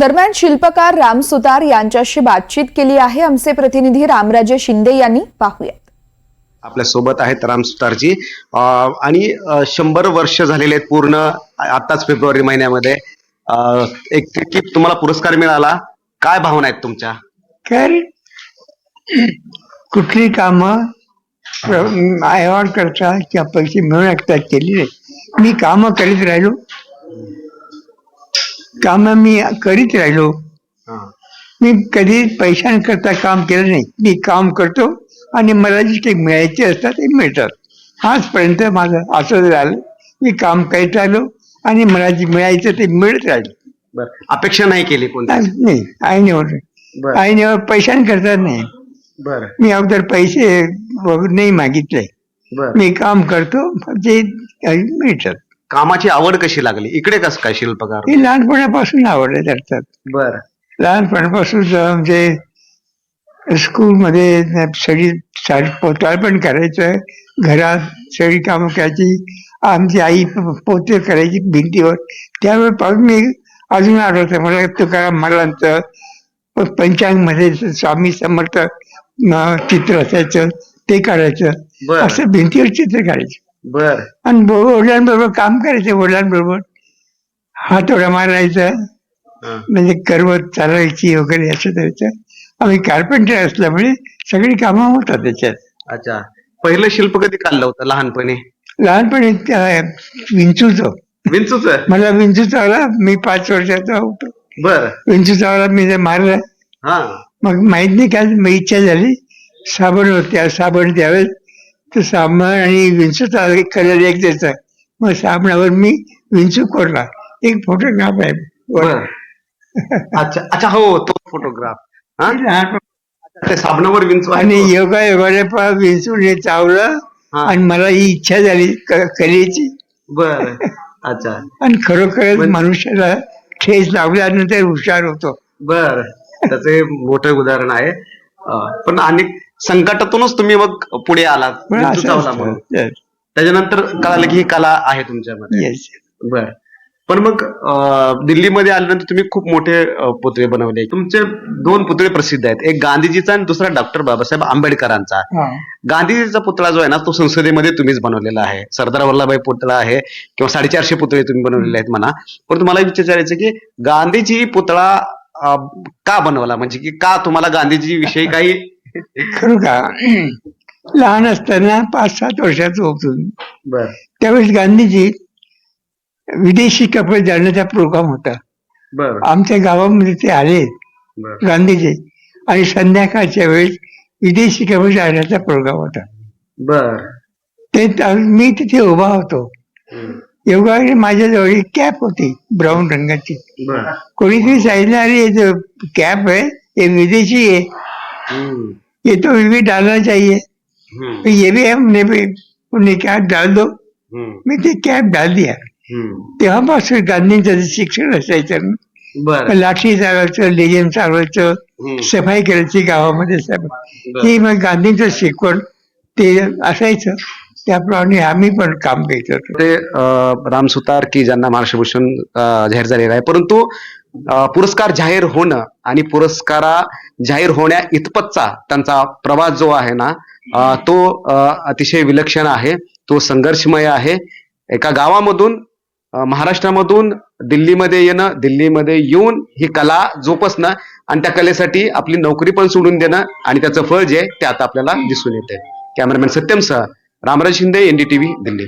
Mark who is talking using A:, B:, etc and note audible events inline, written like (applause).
A: दरम्यान शिल्पकार राम सुतार यांच्याशी बातचीत केली आहे. आमचे प्रतिनिधी रामराजे शिंदे यांनी पाहूयात.
B: आपल्यासोबत आहेत राम सुतारजी. आणि शंभर वर्ष झालेले आहेत पूर्ण आताच फेब्रुवारी महिन्यामध्ये. एक तुम्हाला पुरस्कार मिळाला. काय भावना आहेत तुमच्या?
C: तर कुठली कामं अवॉर्ड करता किंवा पैसे मिळू शकतात केली नाही. मी कामं करीत राहिलो. कामं मी करीत राहिलो. मी कधी पैशांकरता काम केलं नाही. मी काम करतो आणि मला जे काही मिळायचे असतात ते मिळतात. आजपर्यंत माझं असं झालं. मी काम करीत राहिलो आणि मला जे मिळायचं ते मिळत राहिलं.
B: अपेक्षा नाही केली
C: नाही आईनेवर आईनेवर पैशांकरता नाही.
B: बर.
C: मी अगोदर पैसे नाही मागितले. मी काम करतो. ते मिळतात.
B: कामाची आवड कशी लागली? इकडे कसं काय शिल्पकार?
C: हे लहानपणापासून आवडले करतात.
B: बर.
C: लहानपणापासून म्हणजे स्कूलमध्ये सगळी पोताळ पण करायचं घरात सगळी कामं करायची. आमची आई पोते करायची भिंतीवर. त्यावेळी पाहून मी अजून आठवतं मला तुकाराम महाराजांचं पंचांगमध्ये स्वामी समर्थ चित्र असायचं. ते काढायचं. असं भिंतीवर चित्र काढायचं.
B: बर.
C: आणि बो- वडिलांबरोबर काम करायचं वडिलांबरोबर हातोडा मारायचा. म्हणजे करवत चालवायची वगैरे असं त्याचं आम्ही कार्पेंटर असल्यामुळे सगळी कामं होतात त्याच्यात.
B: अच्छा. पहिलं शिल्प कधी काढलं होतं लहानपणी?
C: लहानपणी त्या विंचूचं.
B: विंचूच?
C: मला विंचू चावला मी पाच वर्षाचा होतो.
B: बर.
C: विंचू चावला मी ते मारला
B: हा.
C: मग माहीत नाही काय मग इच्छा झाली साबण होत्या साबण त्यावेळेस तर साबण आणि विंचूचा कलर एक द्यायचा मग साबणावर मी विंचू कोरला. एक फोटोग्राफ आहे.
B: बर. अच्छा अच्छा हो तो फोटोग्राफ हा? (laughs)
C: लहानपण-
B: ते. साबणावर विंचू
C: आणि. योगा योगाने पहा विंचूने चावलं
B: हा.
C: आणि मला ही इच्छा झाली क- कलेची.
B: बर. अच्छा.
C: आणि खरोखरच
B: पण-
C: मनुष्याला ठेस लावल्यानंतर हुशार होतो.
B: बर. त्याचे मोठे उदाहरण आहे. अं, पण अनेक संकटातूनच तुम्ही मग पुढे आलात
C: पण
B: विंचू
C: असं
B: चावला म्हणून.
C: असतं.
B: त्याच्यानंतर कळालं की ही कला आहे तुमच्यामध्ये.
C: Yes.
B: बर. पण मग अं, दिल्लीमध्ये आल्यानंतर तुम्ही खूप मोठे अं, पुतळे बनवले. तुमचे दोन पुतळे प्रसिद्ध आहेत. एक गांधीजीचा आणि दुसरा डॉक्टर बाबासाहेब आंबेडकरांचा.
C: हा.
B: गांधीजीचा पुतळा जो आहे ना तो संसदेमध्ये तुम्हीच बनवलेला आहे. सरदार वल्लभभाई पुतळा आहे किंवा साडेचारशे पुतळे तुम्ही बनवलेले आहेत म्हणा. परंतु मला विचारायचं की गांधीजी पुतळा अं, का बनवला? म्हणजे की का तुम्हाला गांधीजी विषयी काही
C: खरं का लहान असताना पाच सात वर्षाचं होतो.
B: बर.
C: त्यावेळेस गांधीजी विदेशी कपडे जाण्याचा प्रोग्राम होता.
B: बर.
C: आमच्या गावामध्ये ते आले.
B: बर.
C: गांधीजी. आणि संध्याकाळच्या वेळेस विदेशी कपडे जाण्याचा प्रोग्राम होता.
B: बर.
C: ते मी तिथे उभा होतो. योगा माझ्याजवळ एक कॅप होती ब्राऊन रंगाची.
B: बर.
C: कोणीतरी सांगितलं अरे जो कॅप है ये विदेशी है
B: हम्म.
C: ये तो भी डालना चाहिए
B: हम्म.
C: तो ये भी हमने भी उन्हें कहा डाल दो
B: हम्म.
C: मी ते कॅप डाल दिया. तेव्हापासून गांधींचं जे शिक्षण असायचं लाठी चालवायचं लेझिम चालवायचं. सफाई करायची गावामध्ये. हे मग गांधींचं शिकवण ते असायचं त्याप्रमाणे आम्ही पण काम करत होतो
B: ते अं, राम सुतार की ज्यांना महाराष्ट्र भूषण जाहीर झालेला आहे परंतु पुरस्कार जाहीर होणं आणि पुरस्कारा जाहीर होण्या इतपतचा त्यांचा प्रवास जो आहे ना तो अतिशय विलक्षण आहे. तो संघर्षमय आहे. एका गावामधून महाराष्ट्रामधून दिल्लीमध्ये येणं दिल्लीमध्ये येऊन ही कला जोपासणं आणि त्या कलेसाठी आपली नोकरी पण सोडून देणं आणि त्याचं फळ जे ते आता आपल्याला दिसून येते कॅमेरामॅन सत्यम सह रामराज शिंदे एनडीटीव्ही दिल्ली.